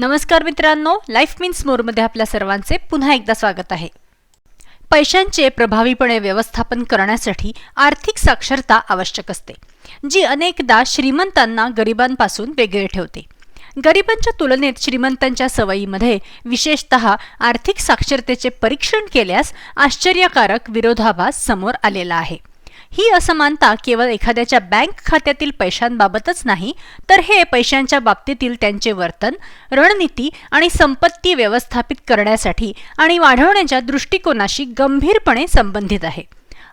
नमस्कार मित्रांनो life means मोरमध्ये आपल्या सर्वांचे पुन्हा एकदा स्वागत आहे. पैशांचे प्रभावीपणे व्यवस्थापन करण्यासाठी आर्थिक साक्षरता आवश्यक असते जी अनेकदा श्रीमंतांना गरिबांपासून वेगळे ठेवते. गरिबांच्या तुलनेत श्रीमंतांच्या सवयीमध्ये विशेषत आर्थिक साक्षरतेचे परीक्षण केल्यास आश्चर्यकारक विरोधाभास समोर आलेला आहे. ही असमानता केवळ एखाद्याच्या बँक खात्यातील पैशांबाबतच नाही तर हे पैशांच्या बाबतीतील त्यांचे वर्तन रणनीती आणि संपत्ती व्यवस्थापित करण्यासाठी आणि वाढवण्याच्या दृष्टिकोनाशी गंभीरपणे संबंधित आहे.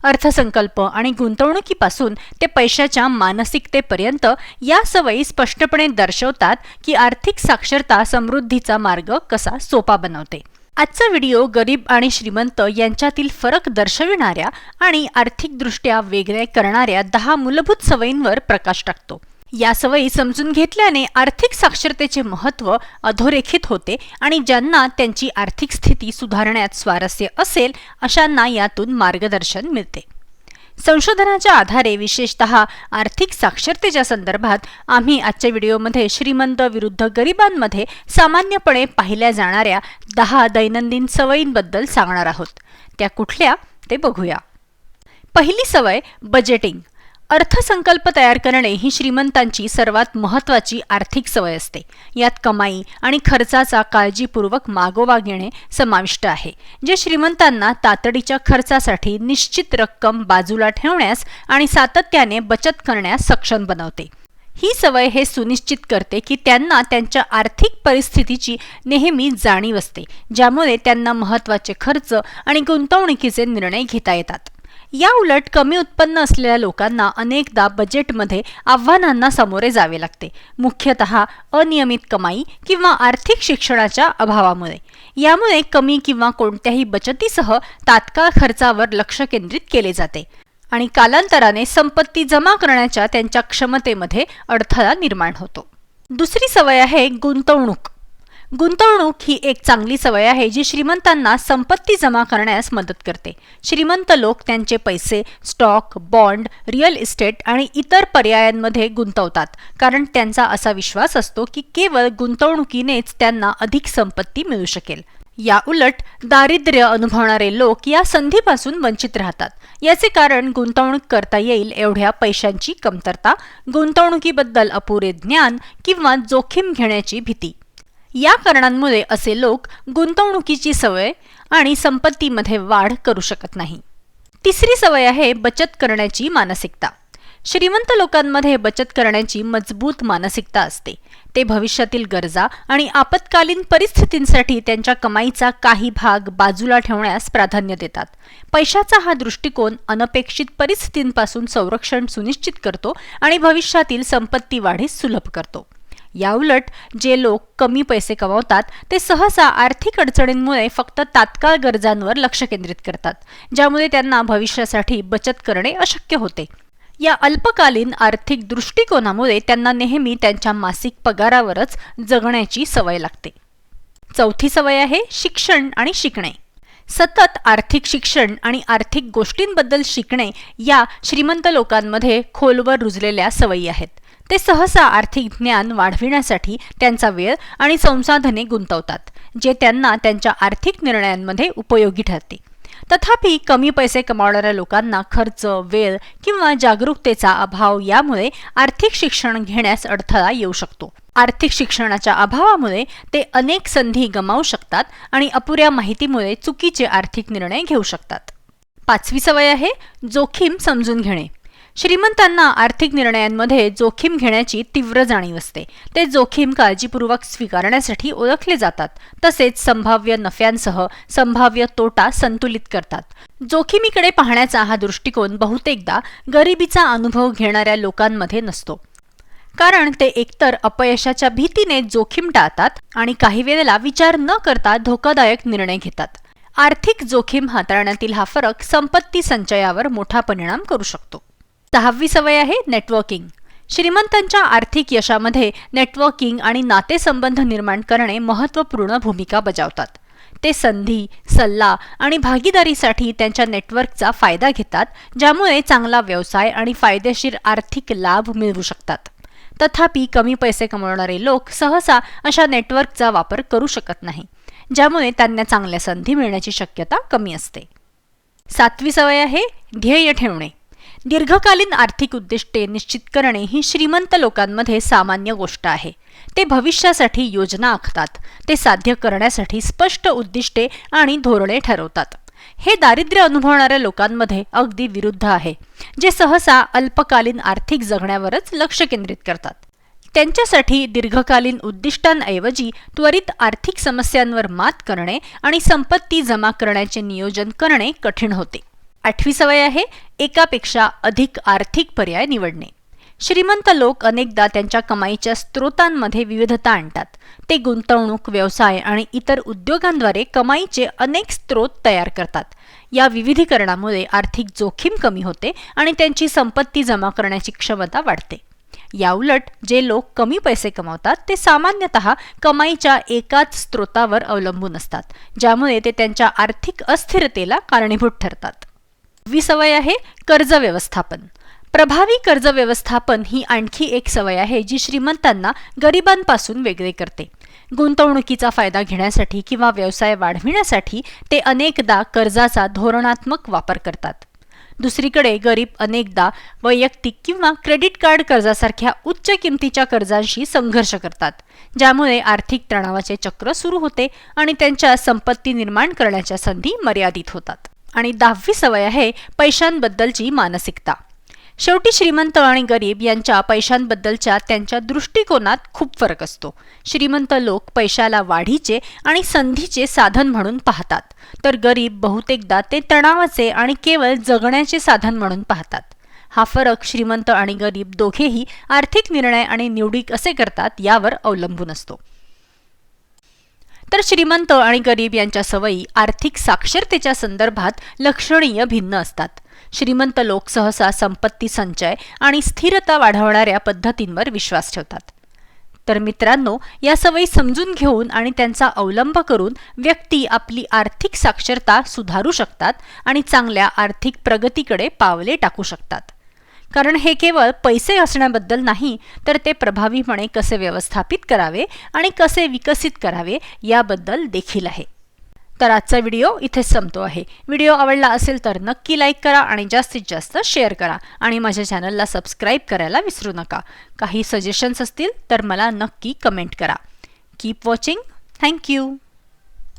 अर्थसंकल्प आणि गुंतवणुकीपासून ते पैशाच्या मानसिकतेपर्यंत या सवयी स्पष्टपणे दर्शवतात की आर्थिक साक्षरता समृद्धीचा मार्ग कसा सोपा बनवते. आजचा व्हिडिओ गरीब आणि श्रीमंत यांच्यातील फरक दर्शविणाऱ्या आणि आर्थिकदृष्ट्या वेगळे करणाऱ्या दहा मूलभूत सवयींवर प्रकाश टाकतो. या सवयी समजून घेतल्याने आर्थिक साक्षरतेचे महत्त्व अधोरेखित होते आणि ज्यांना त्यांची आर्थिक स्थिती सुधारण्यात स्वारस्य असेल अशांना यातून मार्गदर्शन मिळते. संशोधनाच्या आधारे विशेषत आर्थिक साक्षरतेच्या संदर्भात आम्ही आजच्या व्हिडिओमध्ये श्रीमंत विरुद्ध गरिबांमध्ये सामान्यपणे पाहिल्या जाणाऱ्या दहा दैनंदिन सवयींबद्दल सांगणार आहोत. त्या कुठल्या ते बघूया. पहिली सवय बजेटिंग अर्थसंकल्प तयार करणे ही श्रीमंतांची सर्वात महत्त्वाची आर्थिक सवय असते. यात कमाई आणि खर्चाचा काळजीपूर्वक मागोवा घेणे समाविष्ट आहे जे श्रीमंतांना तातडीच्या खर्चासाठी निश्चित रक्कम बाजूला ठेवण्यास आणि सातत्याने बचत करण्यास सक्षम बनवते. ही सवय हे सुनिश्चित करते की त्यांना त्यांच्या आर्थिक परिस्थितीची नेहमी जाणीव असते ज्यामुळे त्यांना महत्त्वाचे खर्च आणि गुंतवणुकीचे निर्णय घेता येतात. या उलट कमी उत्पन्न असलेल्या लोकांना अनेकदा बजेटमध्ये आव्हानांना सामोरे जावे लागते. मुख्यतः अनियमित कमाई किंवा आर्थिक शिक्षणाच्या अभावामुळे. यामुळे कमी किंवा कोणत्याही बचतीसह तात्काळ खर्चावर लक्ष केंद्रित केले जाते आणि कालांतराने संपत्ती जमा करण्याच्या त्यांच्या क्षमतेमध्ये अडथळा निर्माण होतो. दुसरी सवय आहे गुंतवणूक. गुंतवणूक ही एक चांगली सवय आहे जी श्रीमंतांना संपत्ती जमा करण्यास मदत करते. श्रीमंत लोक त्यांचे पैसे स्टॉक बॉन्ड रिअल इस्टेट आणि इतर पर्यायांमध्ये गुंतवतात कारण त्यांचा असा विश्वास असतो की केवळ गुंतवणुकीनेच त्यांना अधिक संपत्ती मिळू शकेल. या उलट दारिद्र्य अनुभवणारे लोक या संधीपासून वंचित राहतात. याचे कारण गुंतवणूक करता येईल एवढ्या पैशांची कमतरता गुंतवणुकीबद्दल अपुरे ज्ञान किंवा जोखीम घेण्याची भीती. या कारणांमुळे असे लोक गुंतवणुकीची सवय आणि संपत्तीमध्ये वाढ करू शकत नाही. तिसरी सवय आहे बचत करण्याची मानसिकता. श्रीमंत लोकांमध्ये बचत करण्याची मजबूत मानसिकता असते. ते भविष्यातील गरजा आणि आपत्कालीन परिस्थितींसाठी त्यांच्या कमाईचा काही भाग बाजूला ठेवण्यास प्राधान्य देतात. पैशाचा हा दृष्टिकोन अनपेक्षित परिस्थितींपासून संरक्षण सुनिश्चित करतो आणि भविष्यातील संपत्ती वाढीस सुलभ करतो. याउलट जे लोक कमी पैसे कमावतात ते सहसा आर्थिक अडचणींमुळे फक्त तात्काळ गरजांवर लक्ष केंद्रित करतात ज्यामुळे त्यांना भविष्यासाठी बचत करणे अशक्य होते. या अल्पकालीन आर्थिक दृष्टिकोनामुळे त्यांना नेहमी त्यांच्या मासिक पगारावरच जगण्याची सवय लागते. चौथी सवय आहे शिक्षण आणि शिकणे. सतत आर्थिक शिक्षण आणि आर्थिक गोष्टींबद्दल शिकणे या श्रीमंत लोकांमध्ये खोलवर रुजलेल्या सवयी आहेत. ते सहसा आर्थिक ज्ञान वाढविण्यासाठी त्यांचा वेळ आणि संसाधने गुंतवतात जे त्यांना त्यांच्या आर्थिक निर्णयांमध्ये उपयोगी ठरते. तथापि कमी पैसे कमावणाऱ्या लोकांना खर्च वेळ किंवा जागरूकतेचा अभाव यामुळे आर्थिक शिक्षण घेण्यास अडथळा येऊ शकतो. आर्थिक शिक्षणाच्या अभावामुळे ते अनेक संधी गमावू शकतात आणि अपुऱ्या माहितीमुळे चुकीचे आर्थिक निर्णय घेऊ शकतात. पाचवी सवय आहे जोखीम समजून घेणे. श्रीमंतांना आर्थिक निर्णयांमध्ये जोखीम घेण्याची तीव्र जाणीव असते. ते जोखीम काळजीपूर्वक स्वीकारण्यासाठी ओळखले जातात. तसेच संभाव्य नफ्यांसह संभाव्य तोटा संतुलित करतात. जोखीमीकडे पाहण्याचा हा दृष्टिकोन बहुतेकदा गरिबीचा अनुभव घेणाऱ्या लोकांमध्ये नसतो. कारण ते एकतर अपयशाच्या भीतीने जोखीम टाळतात आणि काही वेळेला विचार न करता धोकादायक निर्णय घेतात. आर्थिक जोखीम हाताळण्यातील हा फरक संपत्ती संचयावर मोठा परिणाम करू शकतो. दहावी सवय आहे नेटवर्किंग श्रीमंतांच्या आर्थिक यशामध्ये नेटवर्किंग आणि नातेसंबंध निर्माण करणे महत्त्वपूर्ण भूमिका बजावतात. ते संधी सल्ला आणि भागीदारीसाठी त्यांच्या नेटवर्कचा फायदा घेतात ज्यामुळे चांगला व्यवसाय आणि फायदेशीर आर्थिक लाभ मिळवू शकतात. तथापि कमी पैसे कमवणारे लोक सहसा अशा नेटवर्कचा वापर करू शकत नाही ज्यामुळे त्यांना चांगल्या संधी मिळण्याची शक्यता कमी असते. सातवी सवय आहे ध्येय ठेवणे. दीर्घकालीन आर्थिक उद्दिष्टे निश्चित करणे ही श्रीमंत लोकांमध्ये सामान्य गोष्ट आहे. ते भविष्यासाठी योजना आखतात. ते साध्य करण्यासाठी स्पष्ट उद्दिष्टे आणि धोरणे ठरवतात. हे दारिद्र्य अनुभवणाऱ्या लोकांमध्ये अगदी विरुद्ध आहे जे सहसा अल्पकालीन आर्थिक जगण्यावरच लक्ष केंद्रित करतात. त्यांच्यासाठी दीर्घकालीन उद्दिष्टांऐवजी त्वरित आर्थिक समस्यांवर मात करणे आणि संपत्ती जमा करण्याचे नियोजन करणे कठीण होते. आठवी सवय आहे एकापेक्षा अधिक आर्थिक पर्याय निवडणे. श्रीमंत लोक अनेकदा त्यांच्या कमाईच्या स्रोतांमध्ये विविधता आणतात. ते गुंतवणूक व्यवसाय आणि इतर उद्योगांद्वारे कमाईचे अनेक स्रोत तयार करतात. या विविधीकरणामुळे आर्थिक जोखीम कमी होते आणि त्यांची संपत्ती जमा करण्याची क्षमता वाढते. याउलट जे लोक कमी पैसे कमावतात ते सामान्यतः कमाईच्या एकाच स्रोतावर अवलंबून असतात ज्यामुळे ते त्यांच्या आर्थिक अस्थिरतेला कारणीभूत ठरतात. वी सवय आहे कर्ज व्यवस्थापन. प्रभावी कर्ज व्यवस्थापन ही आणखी एक सवय आहे जी श्रीमंतांना गरिबांपासून वेगळे करते. गुंतवणुकीचा फायदा घेण्यासाठी किंवा व्यवसाय वाढविण्यासाठी ते अनेकदा कर्जाचा धोरणात्मक वापर करतात. दुसरीकडे गरीब अनेकदा वैयक्तिक किंवा क्रेडिट कार्ड कर्जासारख्या उच्च किमतीच्या कर्जांशी संघर्ष करतात ज्यामुळे आर्थिक तणावाचे चक्र सुरू होते आणि त्यांच्या संपत्ती निर्माण करण्याच्या संधी मर्यादित होतात. आणि दहावी सवय आहे पैशांबद्दलची मानसिकता. शेवटी श्रीमंत आणि गरीब यांच्या पैशांबद्दलच्या त्यांच्या दृष्टिकोनात खूप फरक असतो. श्रीमंत लोक पैशाला वाढीचे आणि संधीचे साधन म्हणून पाहतात. तर गरीब बहुतेकदा ते तणावाचे आणि केवळ जगण्याचे साधन म्हणून पाहतात. हा फरक श्रीमंत आणि गरीब दोघेही आर्थिक निर्णय आणि निवडी कसे करतात यावर अवलंबून असतो. तर श्रीमंत आणि गरीब यांच्या सवयी आर्थिक साक्षरतेच्या संदर्भात लक्षणीय भिन्न असतात. श्रीमंत लोक सहसा संपत्ती संचय आणि स्थिरता वाढवणाऱ्या पद्धतींवर विश्वास ठेवतात. तर मित्रांनो या सवयी समजून घेऊन आणि त्यांचा अवलंब करून व्यक्ती आपली आर्थिक साक्षरता सुधारू शकतात आणि चांगल्या आर्थिक प्रगतीकडे पावले टाकू शकतात. कारण हे केवळ पैसे असण्याबद्दल नाही तर ते प्रभावीपणे कसे व्यवस्थापित करावे आणि कसे विकसित करावे याबद्दल देखील आहे. तर आजचा व्हिडिओ इथे संपतो आहे. व्हिडिओ आवडला असेल तर नक्की लाईक करा आणि जास्तीत जास्त शेअर करा आणि माझ्या चॅनलला सबस्क्राईब करायला विसरू नका. काही सजेशन्स असतील तर मला नक्की कमेंट करा. Keep watching thank you